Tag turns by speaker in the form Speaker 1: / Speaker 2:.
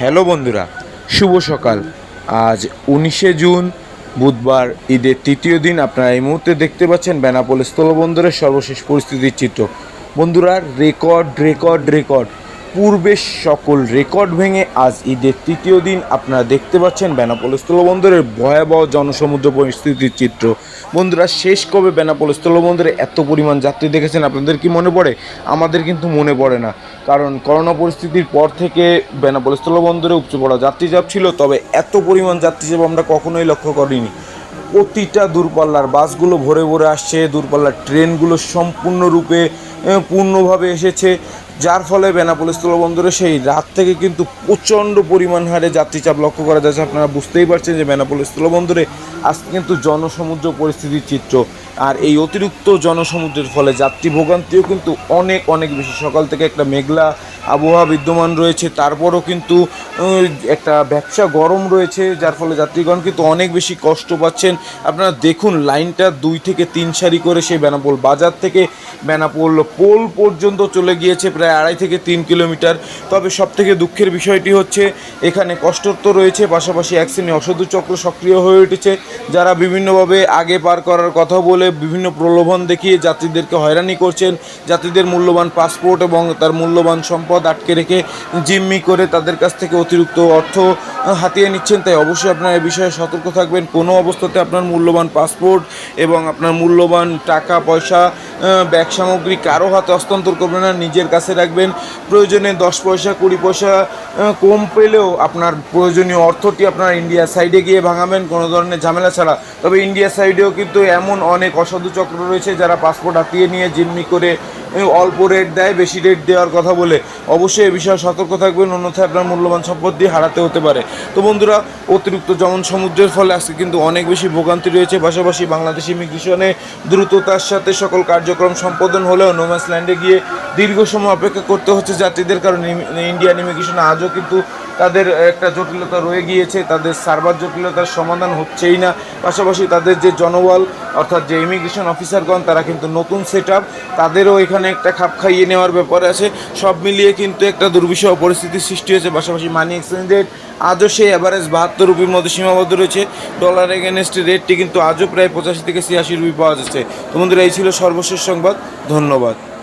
Speaker 1: Hello বন্ধুরা, শুভ সকাল। আজ উনিশে জুন, বুধবার, ঈদের তৃতীয় দিন আপনারা এই মুহূর্তে দেখতে পাচ্ছেন বেনাপোল স্থলবন্দরের সর্বশেষ পরিস্থিতির চিত্র। বন্ধুরা, রেকর্ড রেকর্ড রেকর্ড। পূর্বের সকল রেকর্ড ভেঙে আজ ঈদের তৃতীয় দিন আপনারা দেখতে পাচ্ছেন বেনাপোল স্থলবন্দরের ভয়াবহ জনসমুদ্র পরিস্থিতির চিত্র। বন্ধুরা, শেষ কবে বেনাপোল স্থলবন্দরে এত পরিমাণ যাত্রী দেখেছেন আপনাদের কি মনে পড়ে? আমাদের কিন্তু মনে পড়ে না। কারণ করোনা পরিস্থিতির পর থেকে বেনাপোল স্থলবন্দরে উপচে পড়া যাত্রী চাপ ছিল, তবে এত পরিমাণ যাত্রী চাপ আমরা কখনোই লক্ষ্য করিনি। প্রতিটা দূরপাল্লার বাসগুলো ভরে ভরে আসছে, দূরপাল্লার ট্রেনগুলো সম্পূর্ণরূপে পূর্ণভাবে এসেছে। যার ফলে বেনাপোল স্থলবন্দরে সেই রাত থেকে কিন্তু প্রচণ্ড পরিমাণ হারে যাত্রী চাপ লক্ষ্য করা যাচ্ছে। আপনারা বুঝতেই পারছেন যে বেনাপোল স্থলবন্দরে আজকে কিন্তু জনসমুদ্র পরিস্থিতির চিত্র। আর এই অতিরিক্ত জনসমুদ্রের ফলে যাত্রী ভোগান্তিও কিন্তু অনেক অনেক বেশি। সকাল থেকে একটা মেঘলা আবহাওয়া বিদ্যমান রয়েছে। তারপরও কিন্তু একটা ব্যবসা গরম রয়েছে, যার ফলে যাত্রীগণ কিন্তু অনেক বেশি কষ্ট পাচ্ছেন। আপনারা দেখুন, লাইনটা দুই থেকে তিন সারি করে সেই বেনাপোল বাজার থেকে বেনাপোল পোল পর্যন্ত চলে গিয়েছে। প্রায় আড়াই থেকে তিন কিলোমিটার। তবে সব থেকে দুঃখের বিষয়টি হচ্ছে, এখানে কষ্ট তো রয়েছে, পাশাপাশি এক শ্রেণি অসাধু চক্র সক্রিয় হয়ে উঠেছে। যারা বিভিন্নভাবে আগে পার করার কথা বলে বিভিন্ন প্রলোভন দেখিয়ে যাত্রীদেরকে হয়রানি করছেন, যাত্রীদের মূল্যবান পাসপোর্ট এবং তার মূল্যবান সম্পদ আটকে রেখে জিম্মি করে তাদের কাছ থেকে অতিরিক্ত অর্থ হাতিয়ে নিচ্ছেন, তাই অবশ্যই আপনার এ বিষয়ে সতর্ক থাকবেন। কোনো অবস্থাতে আপনার মূল্যবান পাসপোর্ট এবং আপনার মূল্যবান টাকা, পয়সা ব্যাগ সামগ্রী কারও হাতে হস্তান্তর করবেন না, নিজের কাছে রাখবেন। প্রয়োজনে দশ পয়সা, কুড়ি পয়সা কম পেলেও আপনার প্রয়োজনীয় অর্থটি আপনার ইন্ডিয়া সাইডে গিয়ে ভাঙাবেন, কোনো ধরনের ঝামেলা ছাড়া। তবে ইন্ডিয়া সাইডেও কিন্তু এমন অনেক অসাধু চক্র রয়েছে যারা পাসপোর্ট হাতিয়ে নিয়ে জিম্মি করে অল্প রেট দেয়, বেশি রেট দেওয়ার কথা বলে। অবশ্যই এ বিষয়ে সতর্ক থাকবেন, অন্যথায় আপনার মূল্যবান সম্পদ দিয়ে হারাতে হতে পারে। তো বন্ধুরা, অতিরিক্ত যেমন সমুদ্রের ফলে আজকে কিন্তু অনেক বেশি ভোগান্তি রয়েছে, পাশাপাশি বাংলাদেশ ইমিগ্রেশনে দ্রুততার সাথে সকল কার্যক্রম সম্পাদন হলেও নোম্যাস ল্যান্ডে গিয়ে দীর্ঘ সময় অপেক্ষা করতে হচ্ছে যাত্রীদের কারণ। ইন্ডিয়ান ইমিগ্রেশন আজও কিন্তু তাদের একটা জটিলতা রয়ে গিয়েছে, তাদের সার্ভার জটিলতার সমাধান হচ্ছেই না। পাশাপাশি তাদের যে জনবল, অর্থাৎ যে ইমিগ্রেশন অফিসারগণ তারা কিন্তু নতুন সেট তাদেরও এখানে একটা খাপ খাইয়ে নেওয়ার ব্যাপারে আছে। সব মিলিয়ে কিন্তু একটা দুর্বিষহ পরিস্থিতির সৃষ্টি হয়েছে। পাশাপাশি মানি এক্সচেঞ্জ রেট আজও সেই অ্যাভারেজ বাহাত্তর রুপির মধ্যে সীমাবদ্ধ রয়েছে। ডলার এগেনস্ট রেটটি কিন্তু আজও প্রায় পঁচাশি থেকে ছিয়াশি রুপি পাওয়া যাচ্ছে। তো বন্ধুরা, এই ছিল সর্বশেষ সংবাদ। ধন্যবাদ।